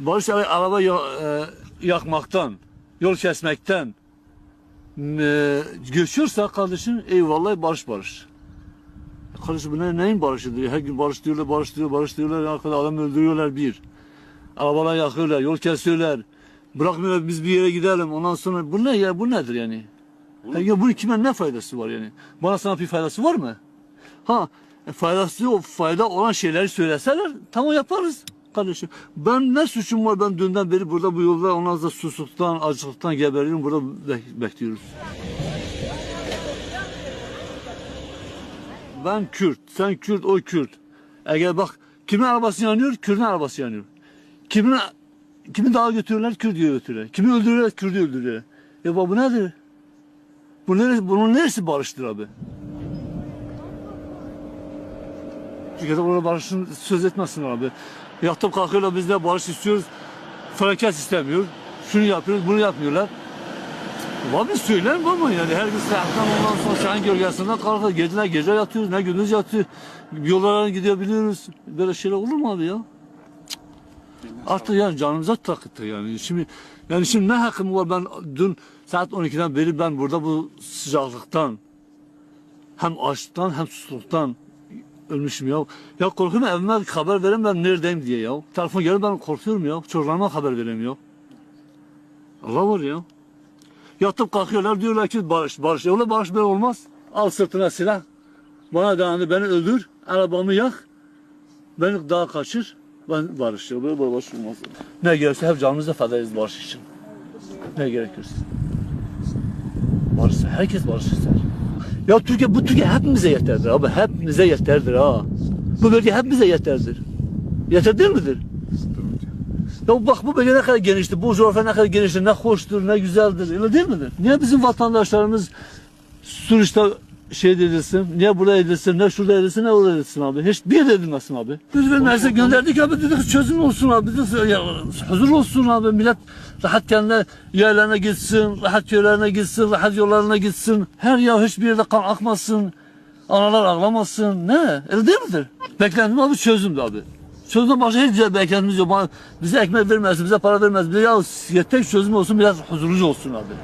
Barış abi araba e, yakmaktan, yol kesmekten e, geçiyorsa kardeşim eyvallah barış barış. Kardeşim bu ne, neyin barışıdır? Her gün barış diyorlar, barış diyorlar, barış diyorlar. Arkada adam öldürüyorlar bir. Arabalar yakıyorlar, yol kesiyorlar. Bırakmıyorlar biz bir yere gidelim. Ondan sonra bu ne ya? Bu nedir yani? Ya bunun kime ne faydası var yani? Bana sana bir faydası var mı? Ha faydası o fayda olan şeyleri söyleseler tamam yaparız kardeşim. Ben ne suçum var ben dünden beri burada bu yolda ondan sonra susuzluktan, açlıktan geberiyorum burada bek- bekliyoruz. Ben Kürt, sen Kürt, o Kürt. Eğer bak kimin arabası yanıyor, Kürt'ün arabası yanıyor. Kimin kimi dağa götürüyorlar, Kürt'ü götürüyorlar. Kimi öldürüyorlar, Kürt'ü öldürüyorlar. Ya bu nedir? Bu neresi, bunun neresi barıştır abi? Türkiye'de orada barışın söz etmesin abi. Yatıp kalkıyorlar biz de barış istiyoruz. Felaket istemiyor. Şunu yapıyoruz, bunu yapmıyorlar. Var bir söyleyin var mı yani? Her gün saatten ondan sonra şahin gölgesinden kalkıyor. Geceler gece yatıyoruz, ne gündüz yatıyor. Yollara gidebiliyoruz. Böyle şeyler olur mu abi ya? Artık yani canımıza takıttı yani. Şimdi yani şimdi ne hakkım var ben dün saat 12'den beri ben burada bu sıcaklıktan hem açlıktan hem susuzluktan ölmüşüm ya. Ya korkuyorum evime haber verin ben neredeyim diye ya. Telefon gelir ben korkuyorum ya. Çocuklarıma haber vereyim ya. Allah var ya. Yatıp kalkıyorlar diyorlar ki barış barış. Öyle barış böyle olmaz. Al sırtına silah. Bana dayandı beni öldür. Arabamı yak. Beni daha kaçır. Ben barış. ya, Böyle barış olmaz. Ne gerekirse hep canımızı feda barış için. Ne gerekirse. Barış. Herkes barış ister. Ya Türkiye bu Türkiye hepimize yeterdir abi. Hepimize yeterdir ha. Bu bölge hepimize yeterdir. Yeter değil midir? Ya bak bu bölge ne kadar geniştir, bu coğrafya ne kadar geniştir, ne hoştur, ne güzeldir. Öyle değil midir? Niye bizim vatandaşlarımız Suriç'te şey edilsin, niye burada edilsin, ne şurada edilsin, ne orada edilsin abi. Hiç bir yere edilmesin abi. Biz vermezse gönderdik abi dedik çözüm olsun abi. Dedik, huzur olsun abi. Millet rahat kendine yerlerine gitsin, rahat yerlerine gitsin, rahat yollarına gitsin. Her ya hiçbir yerde kan akmasın. Analar ağlamasın. Ne? Öyle değil midir? Beklentim abi çözümdü abi. Çözümden başka hiç beklentimiz yok. Bize ekmek vermez, bize para vermez. Bize ya tek çözüm olsun biraz huzurlu olsun abi.